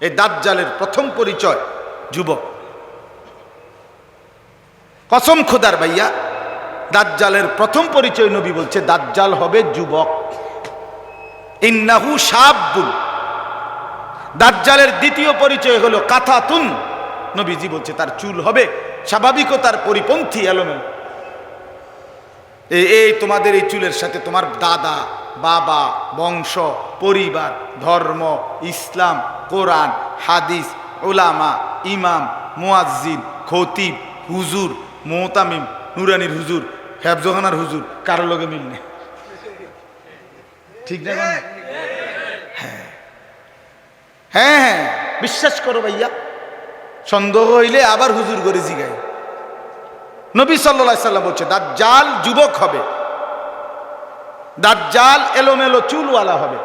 এই দাজ্জালের প্রথম পরিচয় যুবক। কসম খোদার ভাইয়া, দাজ্জালের প্রথম পরিচয় নবী বলছে, দাজ্জাল হবে যুবক। ইন্নাহু সাবুল দাজ্জালের দ্বিতীয় পরিচয় হলো কাথাতুন নবীজি বলছে, তার চুল হবে স্বাভাবিকতার পরিপন্থী এলোমেলো। এই এই তোমাদের এই চুলের সাথে তোমার দাদা বাবা, বংশ, পরিবার, ধর্ম, ইসলাম, কোরআন, হাদিস ওলামা ইমাম, মুয়াজ্জিন, খতিব, হুজুর মোহতামিম নুরানির হুজুর হেফজোহানার হুজুর কারও লগে মিল নেই। ঠিক না হ্যাঁ। হ্যাঁ হ্যাঁ বিশ্বাস করো ভাইয়া। সন্দেহ হইলে আবার হুজুর করে জিগাই। নবী সাল্লা সাল্লাম বলছে, দাজ্জাল যুবক হবে। দাজ্জাল এলোমেলো চুলওয়ালা হবে।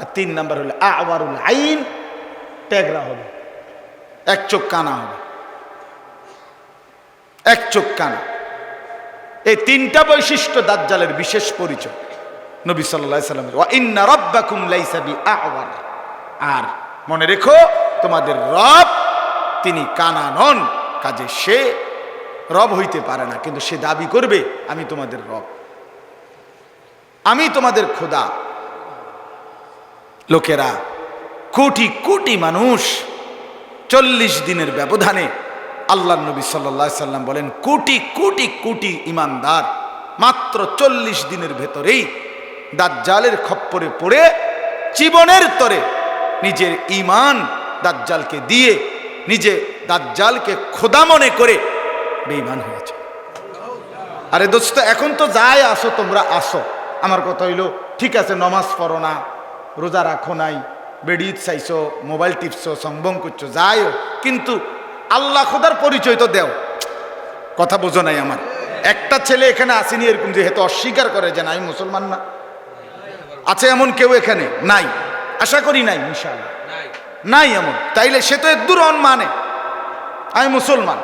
আর তিন নাম্বার হলে আওয়ারুল আইন ট্যাগরা হবে। এক চোখ কানা হবে। এক চোখ কানা। এই তিনটা বৈশিষ্ট্য দাজ্জালের বিশেষ পরিচয়। নবী সাল্লাহ সাল্লাম ইন্না রব্বাকুম লাইসা বি আওয়ার আর মনে রেখো, তোমাদের রব, তিনি কানা নন, কাজে সে রব হইতে পারে না, কিন্তু সে দাবি করবে, আমি তোমাদের রব। আমি তোমাদের খোদা। লোকেরা, কোটি কোটি মানুষ চল্লিশ দিনের ব্যবধানে আল্লাহ নবী সাল্লা সাল্লাম বলেন, কোটি কোটি কোটি ইমানদার মাত্র চল্লিশ দিনের ভেতরেই দাজ্জালের খপ্পরে পড়ে জীবনের তরে নিজের ইমান দাজ্জালকে দিয়ে নিজে দাজ্জালকে খোদা মনে করে বেঈমান হয়েছে। আরে দোস্ত, এখন তো যাই আসো, তোমরা আসো। আমার কথা হইল, ঠিক আছে, নমাজ পড়ো না, রোজা রাখো নাই বেডিত চাইছো, মোবাইল টিপছো সম্ভং করছ যাইও কিন্তু আল্লাহ খোদার পরিচয় তো দেও। কথা বোঝো নাই আমার। একটা ছেলে এখানে আসেনি এরকম যে হেতু অস্বীকার করে যে না আমি মুসলমান না। আছে এমন কেউ এখানে? নাই। আশা করি নাই, ইনশাআল্লাহ। নাই এমন। তাইলে সে তো দূর মানে। আমি মুসলমান।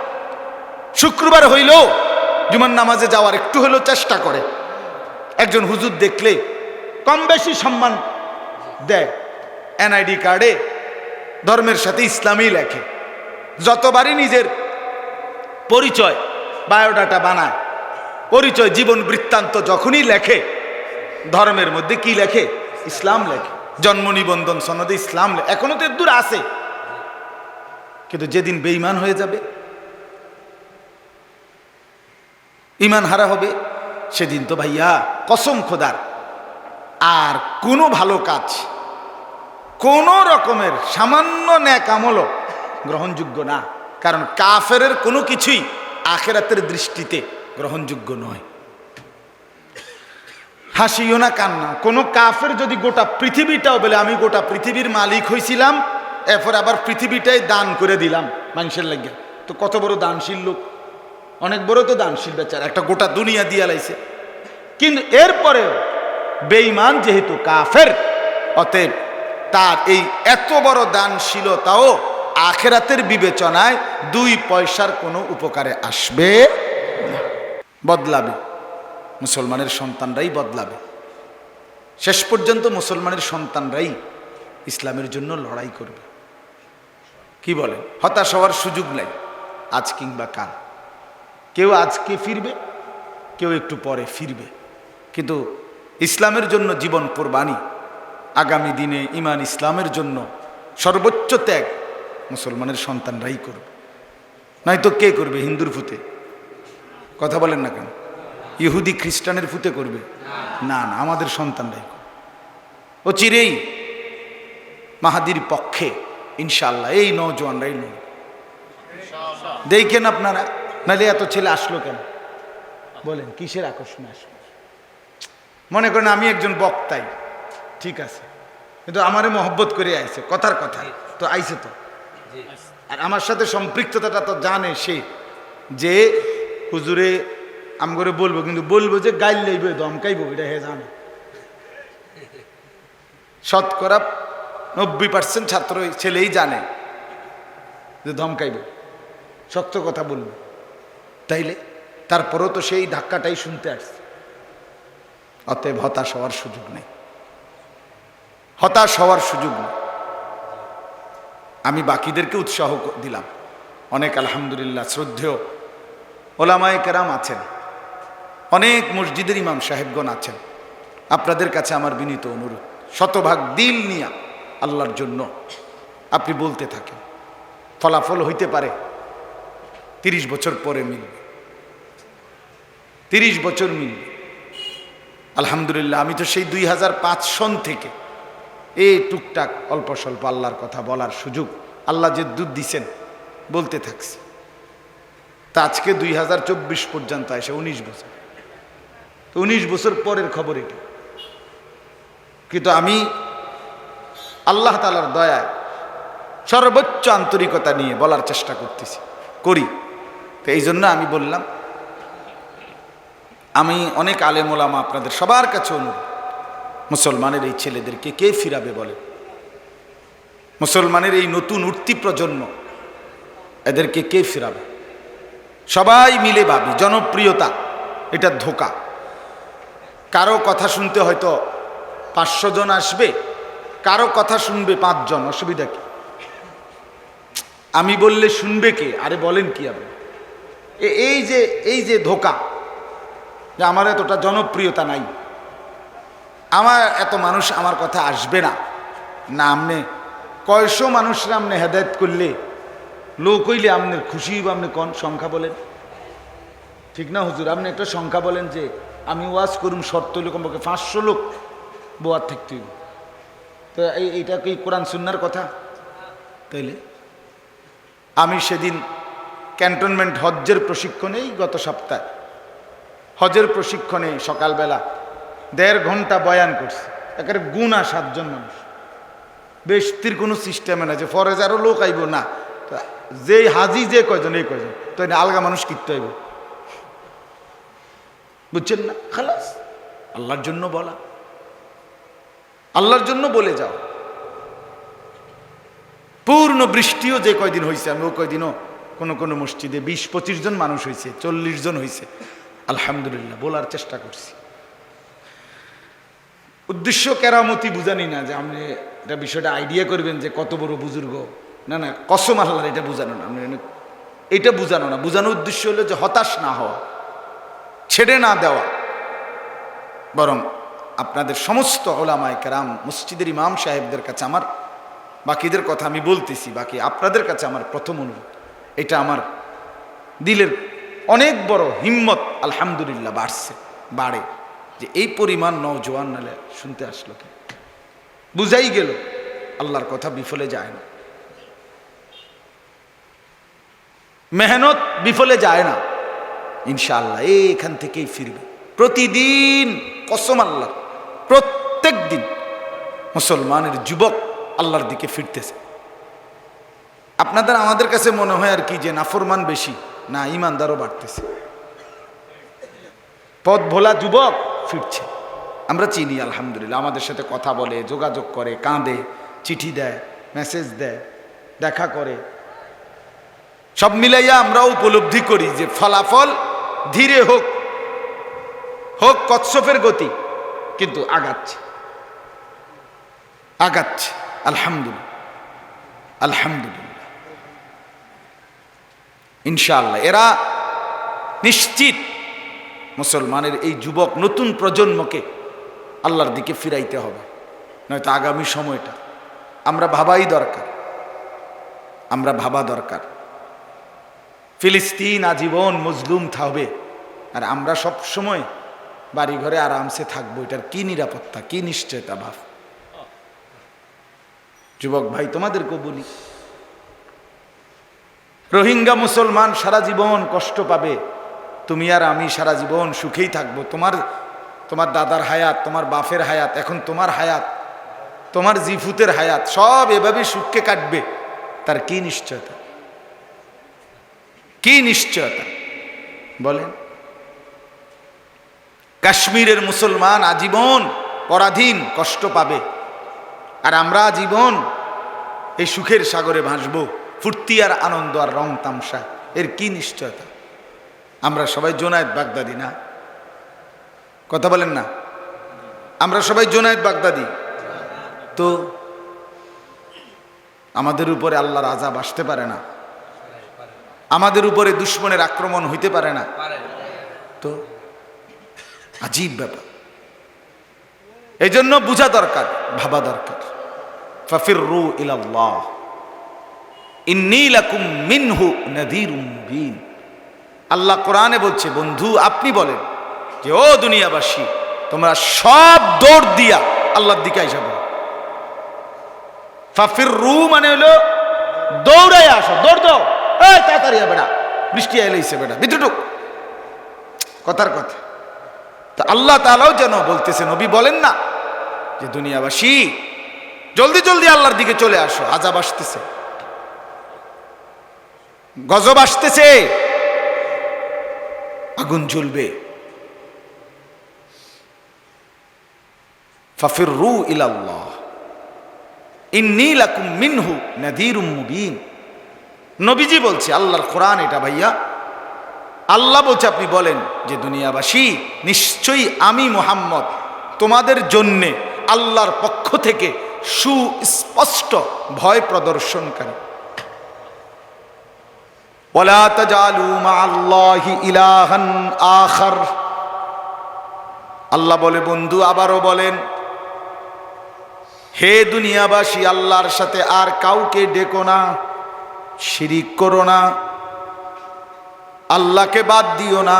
শুক্রবার হইলেও জুমার নামাজে যাওয়ার একটু হলেও চেষ্টা করে। একজন হুজুর দেখলে কম বেশি সম্মান দেয়। এনআইডি কার্ডে ধর্মের সাথে ইসলামই লেখে। যতবারই নিজের পরিচয়, বায়োডাটা বানায়, পরিচয়, জীবন বৃত্তান্ত যখনই লেখে, ধর্মের মধ্যে কি লেখে? ইসলাম লেখে। জন্ম নিবন্ধন সনদে ইসলাম লেখে এখনও তো দূর আছে। কিন্তু যেদিন বেইমান হয়ে যাবে ইমান হারা হবে সেদিন তো ভাইয়া কসম খোদার। আর কোনো ভালো কাজ, কোনো রকমের সামান্য ন্যাক আমলও গ্রহণযোগ্য না। কারণ কাফেরের কোনো কিছুই আখেরাতের দৃষ্টিতে গ্রহণযোগ্য নয়। হাসিও না কান্না কোনো কাফের যদি গোটা পৃথিবীটাও বলে, আমি গোটা পৃথিবীর মালিক হয়েছিলাম এরপর আবার পৃথিবীটাই দান করে দিলাম। মানুষের লাগে। তো কত বড় দানশীল লোক। অনেক বড় তো দানশীল বেচার, একটা গোটা দুনিয়া দিয়া লাইছে। কিন্তু এরপরেও বেঈমান যেহেতু কাফের, অতএব তার এই এত বড় দানশীলতাও আখেরাতের বিবেচনায় দুই পয়সার কোনো উপকারে আসবে বদলাবে। মুসলমানের সন্তানরাই বদলাবে। শেষ পর্যন্ত মুসলমানের সন্তানরাই ইসলামের জন্য লড়াই করবে। কি বলে হতাশ হওয়ার সুযোগ নাই। আজ কিংবা কাল। কেউ আজকে ফিরবে, কেউ একটু পরে ফিরবে। কিন্তু ইসলামের জন্য জীবন কোরবানি, আগামী দিনে ইমান ইসলামের জন্য সর্বোচ্চ ত্যাগ মুসলমানের সন্তানরাই করবে। নয়তো কে করবে? হিন্দুর ফুতে কথা বলেন না কেন? ইহুদি খ্রিস্টানের ফুতে করবে? না না, আমাদের সন্তানরাই ও চিরেই মাহাদির পক্ষে ইনশাল্লাহ এই নৌজওয়ানরাই লড়বে। দেখেন আপনারা নাহলে এত ছেলে আসলো কেন? বলেন কিসের আকর্ষণে আসলো? মনে করেন আমি একজন বক্তাই ঠিক আছে কিন্তু আমারে মহব্বত করে আইছে কথার কথা তো আইছে তো। আর আমার সাথে সম্পৃক্ততাটা তো জানে সে যে হুজুরে আম করে বলব কিন্তু বলব যে গাইল লইবে দমকাইবো এটা হে জানে। শতকরা নব্বই পার্সেন্ট ছাত্র ছেলেই জানে যে ধমকাইব সত্য কথা বলব। তাইলে তারপরেও তো সেই ধাক্কাটাই শুনতে আসছে। অতএব হতাশ হওয়ার সুযোগ নেই। হতাশ হওয়ার সুযোগ নেই। আমি বাকিদেরকে উৎসাহ দিলাম। অনেক আলহামদুলিল্লাহ শ্রদ্ধেয় ওলামায়ে কেরাম আছেন। অনেক মসজিদের ইমাম সাহেবগণ আছেন। আপনাদের কাছে আমার বিনীত অনুরোধ, শতভাগ দিল নিয়া আল্লাহর জন্য আপনি বলতে থাকেন। ফলাফল হইতে পারে। তিরিশ বছর পরে মিলবে। তিরিশ বছর মিলবে। আলহামদুলিল্লাহ, আমি তো সেই দুই হাজার পাঁচ সন থেকে এই টুকটাক অল্প স্বল্প আল্লাহর কথা বলার সুযোগ আল্লাহ যে দুধ দিছেন বলতে থাকছি। তা আজকে দুই চব্বিশ পর্যন্ত আসে উনিশ বছর। তো উনিশ বছর পরের খবর এটা। কিন্তু আমি আল্লাহ তালার দয়ায় সর্বোচ্চ আন্তরিকতা নিয়ে বলার চেষ্টা করতেছি, করি। তো এই জন্য আমি বললাম, আমি অনেক আলেমোলামা আপনাদের সবার কাছে অনুরোধ, মুসলমানের এই ছেলেদেরকে কে ফিরাবে বলে? মুসলমানের এই নতুন উঠতি প্রজন্ম, এদেরকে কে ফিরাবে? সবাই মিলে ভাবি, জনপ্রিয়তা, এটা ধোকা। কারও কথা শুনতে হয়তো পাঁচশো জন আসবে, কারও কথা শুনবে পাঁচজন, অসুবিধা কি? আমি বললে শুনবে কে? আরে বলেন কি আপনি? এই যে এই যে ধোকা যে আমার এতটা জনপ্রিয়তা নাই। আমার এত মানুষ আমার কথা আসবে না। না আমনে কয়শো মানুষরা আমনে হেদায়ত করলে, লোক হইলে আপনার খুশি হইব আপনি কোন সংখ্যা বলেন? ঠিক না হুজুর? আপনি একটা সংখ্যা বলেন যে আমি ওয়াজ করুম শর্ত হইলে কমপক্ষে পাঁচশো লোক বোয়ার থাকতে হইব। তো এই, এইটা কি কোরআন সুন্নার কথা? তাইলে? আমি সেদিন ক্যান্টনমেন্ট হজ্জের প্রশিক্ষণেই গত সপ্তাহে। হজের প্রশিক্ষণে সকালবেলা দেড় ঘণ্টা বয়ান করছে। একেবারে গুণা সাতজন মানুষ। বেশতির কোনো সিস্টেমে না যে ফরেজ আরও লোক আইব না। যে হাজি যে কয়জন, এই কয়জন। তো আলগা মানুষ কিনতে হইব বুঝছেন না? খালাস। আল্লাহর জন্য বলা। আল্লাহর জন্য বলে যাও। পূর্ণ বৃষ্টিও যে কয়দিন হয়েছে আমি ও কয়দিনও কোনো কোনো মসজিদে বিশ পঁচিশ জন মানুষ হয়েছে, চল্লিশ জন হয়েছে। আলহামদুলিল্লাহ, বলার চেষ্টা করছি। উদ্দেশ্য কেরামতি বুঝানি না যে আপনি এটা বিষয়টা আইডিয়া করবেন যে কত বড় বুজুর্গ। না না, কসম আল্লাহর এটা বুঝানো না। আপনি এটা বুঝানো না। বুঝানোর উদ্দেশ্য হলো যে হতাশ না হওয়া, ছেড়ে না দেওয়া। বরং আপনাদের সমস্ত ওলামায় কেরাম, মসজিদের ইমাম সাহেবদের কাছে আমার বাকিদের কথা আমি বলতেছি, বাকি আপনাদের কাছে আমার প্রথম অনুরোধ। এটা আমার দিলের অনেক বড় হিম্মত, আলহামদুলিল্লাহ, বাড়ছে, বাড়ে। যে এই পরিমাণ নওজোয়ান নালে শুনতে আসলো কি? বুঝাই গেল, আল্লাহর কথা বিফলে যায় না। মেহনত বিফলে যায় না। ইনশাআল্লাহ এই এখান থেকেই ফিরবে। প্রতিদিন কসম আল্লাহ প্রত্যেক দিন মুসলমানের যুবক আল্লাহর দিকে ফিরতেছে। আপনাদের আমাদের কাছে মনে হয় আর কি যে নাফরমান বেশি? না, ইমানদারও বাড়তেছে। পথ ভোলা যুবক ফিরছে। আমরা চিনি, আলহামদুলিল্লাহ। আমাদের সাথে কথা বলে, যোগাযোগ করে, কাঁদে, চিঠি দেয়, মেসেজ দেয়, দেখা করে। সব মিলাইয়া আমরা উপলব্ধি করি যে ফলাফল ধীরে হোক হোক কচ্ছপের গতি, কিন্তু আগাচ্ছে। আগাচ্ছে, আলহামদুলিল্লাহ। আলহামদুলিল্লাহ। ইনশাআল্লাহ। এরা নিশ্চিত মুসলমানের এই যুবক নতুন প্রজন্মকে আল্লাহর দিকে ফিরাইতে হবে। নয়তো আগামী সময়টা আমরা ভাবাই দরকার। আমরা ভাবা দরকার। ফিলিস্তিন আজীবন মজলুম থাকবে আর আমরা সব সময় বাড়ি ঘরে আরামসে থাকব। এটার কি নিরাপত্তা, কি নিশ্চয়তা ভাব যুবক ভাই, তোমাদেরকেও বলি রোহিঙ্গা মুসলমান সারা জীবন কষ্ট পাবে। তুমি আর আমি সারা জীবন সুখেই থাকব। তোমার তোমার দাদার হায়াত, তোমার বাফের হায়াত, এখন তোমার হায়াত, তোমার জিফুতের হায়াত, সব এভাবে সুখকে কাটবে। তার কি নিশ্চয়তা? কি নিশ্চয়তা? বলেন। কাশ্মীরের মুসলমান আজীবন পরাধীন কষ্ট পাবে। আর আমরা জীবন এই সুখের সাগরে ভাসবো। ফুর্তি আর আনন্দ আর রং তামসা, এর কি নিশ্চয়তা? আমরা সবাই জোনায়েত বাগদাদি না? কথা বলেন না? আমরা সবাই জোনায়েত বাগদাদি? তো আমাদের উপরে আল্লাহর আজাব আসতে পারে না। আমাদের উপরে দুশ্মনের আক্রমণ হইতে পারে না। তো আজীব ব্যাপার। এই জন্য বোঝা দরকার, ভাবা দরকার। ফাফির রু ইলাল্লাহ। আল্লাহ কোরআনে বলছে, বন্ধু, আপনি বলেন যে, ও দুনিয়াবাসী, তোমরা সব দৌড় দিয়া আল্লাহর দিকে আইসা বলো ফাফির রু মানে হলো দৌড়াই আসো, দৌড় দাও। এই, তাড়াতাড়ি বেড়া বৃষ্টি এলেইছে বেড়া বিদ্যুটুক কথার কথা। তা আল্লাহ তালাও যেন বলতেছে, নবী বলেন না যে, দুনিয়াবাসী, জলদি জলদি আল্লাহর দিকে চলে আসো আজাব আসতেছে। গজব আসতেছে। আগুন জ্বলবে। ফাফির রু ইলাল্লাহ। ইন্নী লাকুম নবীজি বলছে, আল্লাহর কোরআন এটা ভাইয়া। আল্লাহ বলছে, আপনি বলেন যে দুনিয়াবাসী, নিশ্চয়ই আমি মোহাম্মদ, তোমাদের জন্যে আল্লাহর পক্ষ থেকে সুস্পষ্ট ভয় প্রদর্শনকারী। ولا تجعلوا مع الله إلها آخر আল্লাহ বলে বন্ধু আবারও বলেন হে দুনিয়াবাসী আল্লাহর সাথে আর কাউকে ডেকো না শিরিক করো না আল্লাহকে বাদ দিও না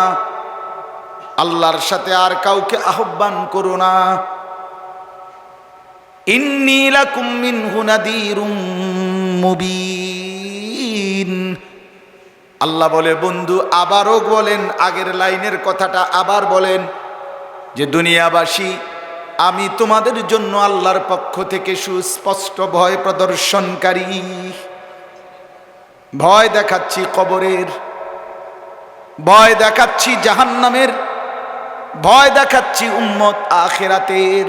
আল্লাহর সাথে আর কাউকে আহ্বান করো না ইন্নী লাকুম মিনহু নাদিরুম মুবিন আল্লাহ বলে, বন্ধু, আবারও বলেন, আগের লাইনের কথাটা আবার বলেন যে, দুনিয়াবাসী, আমি তোমাদের জন্য আল্লাহর পক্ষ থেকে সুস্পষ্ট ভয় প্রদর্শনকারী। ভয় দেখাচ্ছি কবরের, ভয় দেখাচ্ছি জাহান্নামের, ভয় দেখাচ্ছি উম্মত আখেরাতের।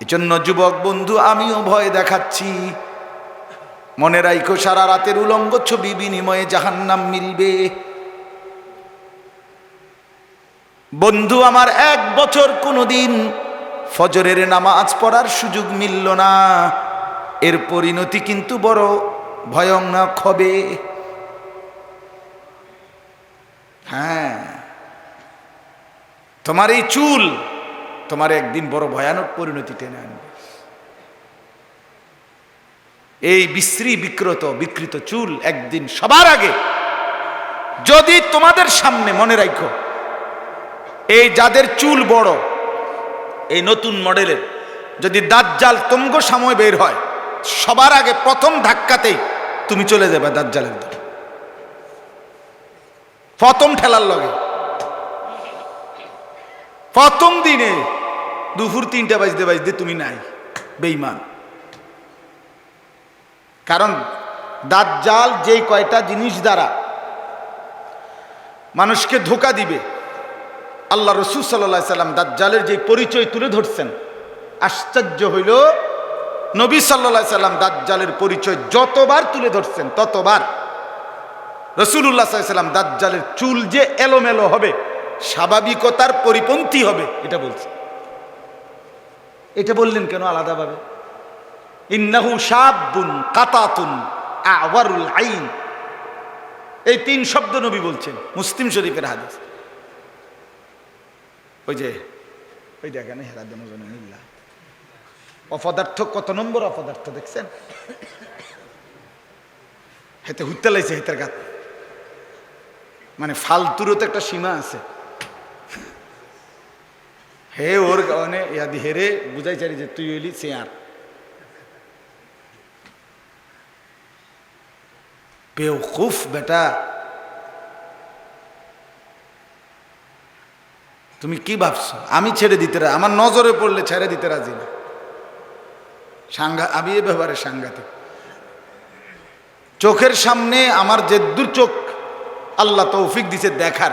এজন্য যুবক বন্ধু, আমিও ভয় দেখাচ্ছি। মনে রাইখো, সারা রাতের উলঙ্গ ছবি বিনিময়ে জাহান্নাম মিলবে। বন্ধু, আমার এক বছর কোনোদিন ফজরের নামাজ পড়ার সুযোগ মিলল না। এর পরিণতি কিন্তু বড় ভয়ঙ্কর হবে। হ্যাঁ তোমার এই চুল তোমার একদিন বড় ভয়ানক পরিণতি টেনে আনবে। এই বিশ্রী বিকৃত বিকৃত চুল একদিন সবার আগে। যদি তোমাদের সামনে মনে রাখো, এই যাদের চুল বড়, এই নতুন মডেলের, যদি দাজ্জাল তঙ্গ সময় বের হয়, সবার আগে প্রথম ধাক্কাতেই তুমি চলে যাবে দাজ্জালের দিকে। প্রথম ঠেলার লগে। প্রথম দিনে দুপুর তিনটা বাজতে বাজতে তুমি নাই বেইমান কারণ দাজ্জাল যেই কয়টা জিনিস দ্বারা মানুষকে ধোকা দিবে, আল্লাহ রসুল সাল্লাহ সাল্লাম দাজ্জালের যে পরিচয় তুলে ধরছেন, আশ্চর্য হইল নবী সাল্লাহ সাল্লাম দাজ্জালের পরিচয় যতবার তুলে ধরছেন, ততবার। রসুল্লাহ সাল্লাম দাজ্জালের চুল যে এলোমেলো হবে, স্বাভাবিকতার পরিপন্থী হবে, এটা বলছে। এটা বললেন কেন আলাদাভাবে? ইন্নাহু সাবুন কাতাতুন আওয়ারুল আইন। এই তিন শব্দ নবী বলছেন, মুসলিম শরীফের হাদিস। ওই যে, ওই দেখেন হেরাদন মিল্লা অপদার্থ, কত নম্বর অপদার্থ দেখছেন? হেতে হুত্তে লাইছে হেতের গাত। মানে ফালতুরও তো একটা সীমা আছে। হে ওর কারণে ইয়াদি হেরে বুঝাই চারি যে তুই হইলি চেয়ার। বেউকুফ বেটা। তুমি কি ভাবছ? আমি ছেড়ে দিতে আমার নজরে পড়লে ছেড়ে দিতে রাজি না। সাংঘা আমি এ ব্যাপারে সাংঘাতিক। চোখের সামনে আমার যে দূর চোখ, আল্লাহ তৌফিক দিছে দেখার।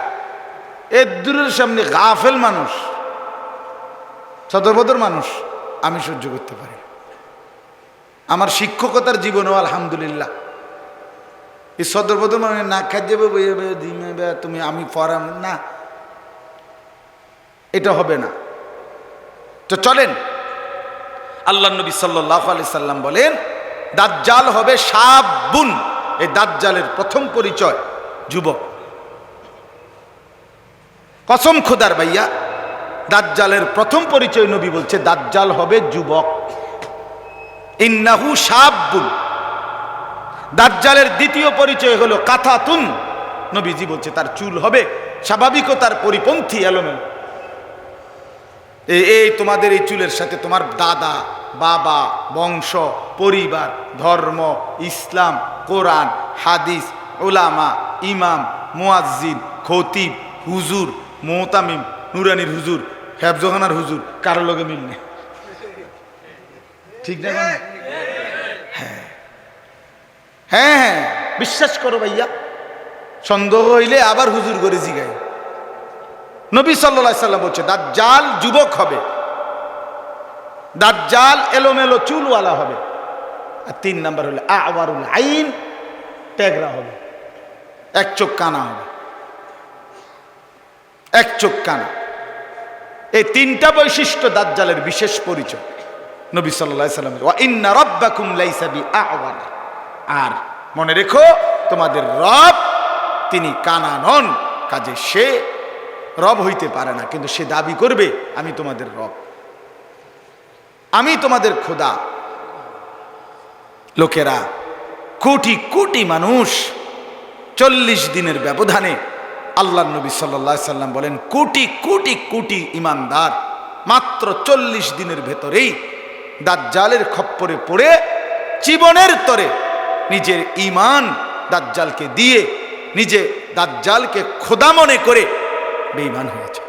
এ দূরের সামনে গাফেল মানুষ সদরবদর মানুষ, আমি সহ্য করতে পারি আমার শিক্ষকতার জীবনেও আলহামদুলিল্লাহ। এই সদরবদর মানে না খাই যাবে তুমি, আমি পড়াম না। এটা হবে না। তো চলেন। আল্লাহ নবী সাল্লাহ আলি সাল্লাম বলেন, দাজ্জাল হবে সাবুন। এই দাজ্জালের প্রথম পরিচয় যুবক। কসম খোদার ভাইয়া, দাজ্জালের প্রথম পরিচয় নবী বলছে, দাজ্জাল হবে যুবক। ইন্নাহু সাবুন। দাজ্জালের দ্বিতীয় পরিচয় হলো কাথাতুন নবীজি বলছে তার চুল হবে স্বাভাবিকতার পরিপন্থী এলোমেলো। এই তোমাদের এই চুলের সাথে তোমার দাদা বাবা বংশ পরিবার ধর্ম ইসলাম কোরআন হাদিস ওলামা ইমাম মুয়াজ্জিন খতিব হুজুর মোহতামিম নুরানির হুজুর হেফজখানার হুজুর কারও লগে মিল নেই। ঠিক না? হ্যাঁ হ্যাঁ হ্যাঁ বিশ্বাস করো ভাইয়া। সন্দেহ হইলে আবার হুজুর করে জিগাই নবী সাল্লা সাল্লাম বলছে, দাজ্জাল যুবক হবে। দাজ্জাল এলোমেলো চুলওয়ালা হবে। আর তিন নাম্বার হলো, আওয়ারুল আইন ট্যাগরা হবে। এক চোখ কানা হবে। এক চোখ কানা। এই তিনটা বৈশিষ্ট্য দাজ্জালের বিশেষ পরিচয়। নবী সাল্লাহ সাল্লামের ওয়া ইন্না রব্বাকুম লাইসা বি আওয়ার আর মনে রেখো, তোমাদের রব, তিনি কানা নন কাজে সে রব হইতে পারে না, কিন্তু সে দাবি করবে, আমি তোমাদের রব। আমি তোমাদের খোদা। লোকেরা, কোটি কোটি মানুষ, চল্লিশ দিনের ব্যবধানে আল্লাহ নবী সাল্লা সাল্লাম বলেন, কোটি কোটি কোটি ইমানদার, মাত্র চল্লিশ দিনের ভেতরেই দাজ্জালের খপ্পরে পড়ে, জীবনের তরে নিজের ইমান দাজ্জালকে দিয়ে নিজে দাজ্জালকে খোদা মনে করে বেঈমান হয়েছে।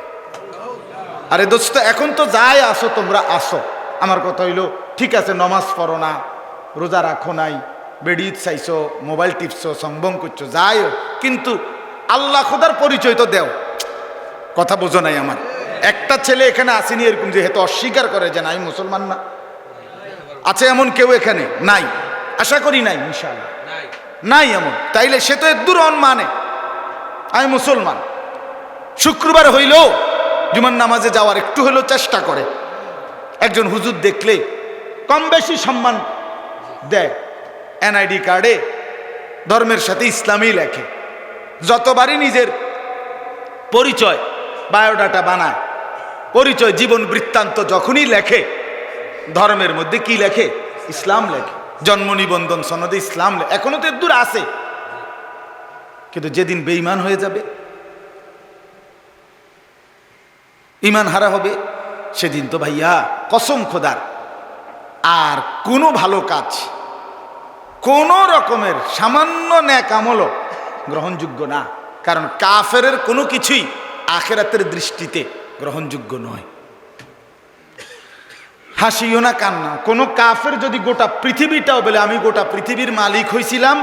আরে দোস্ত এখন তো যাই আসো তোমরা আসো। আমার কথা হইল ঠিক আছে নমাজ পড়ো না রোজা রাখো নাই বেড়ি চাইছো মোবাইল টিপছো সম্ভব করছ যাই হোক, কিন্তু আল্লাহ খোদার পরিচয় তো দেও। কথা বোঝো নাই আমার। একটা ছেলে এখানে আসেনি এরকম যে হেতু অস্বীকার করে যে না আমি মুসলমান না। আছে এমন কেউ এখানে? নাই। আশা করি নাই ইনশাআল্লাহ। নাই। এমন। তাইলে সে তো দূর মানে। আমি মুসলমান। শুক্রবার হইলেও জুমার নামাজে যাওয়ার একটু হলেও চেষ্টা করে। একজন হুজুর দেখলে কম বেশি সম্মান দেয়। এনআইডি কার্ডে ধর্মের সাথে ইসলামই লেখে। যতবারই নিজের পরিচয় বায়োডাটা বানায় পরিচয় জীবন বৃত্তান্ত যখনই লেখে ধর্মের মধ্যে কি লেখে? ইসলাম লেখে। জন্ম নিবন্ধন সনদে ইসলাম এখনও তো দূর আছে। কিন্তু যেদিন বেঈমান হয়ে যাবে ইমান হারা হবে, সেদিন তো ভাইয়া কসম খোদার, আর কোনো ভালো কাজ, কোনো রকমের সামান্য ন্যাক আমলও গ্রহণযোগ্য না। কারণ কাফের কোনো কিছুই আখেরাতের দৃষ্টিতে গ্রহণযোগ্য নয়। হাসিও না কান্না কোনো কাফের যদি গোটা পৃথিবীটাও বলে, আমি গোটা পৃথিবীর মালিক হয়েছিলাম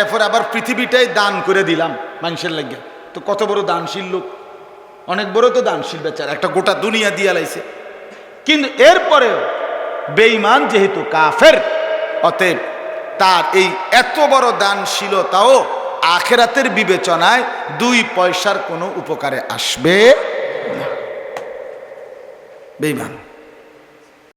এরপর আবার পৃথিবীটাই দান করে দিলাম মানুষের লাগে। তো কত বড় দানশীল লোক। অনেক বড় তো দানশীল বেচার, একটা গোটা দুনিয়া দিয়া লাইছে। কিন্তু এরপরেও বেঈমান যেহেতু কাফের, অতএব তার এই এত বড় দানশীলতাও আখেরাতের বিবেচনায় দুই পয়সার কোনো উপকারে আসবে না। বেঈমান।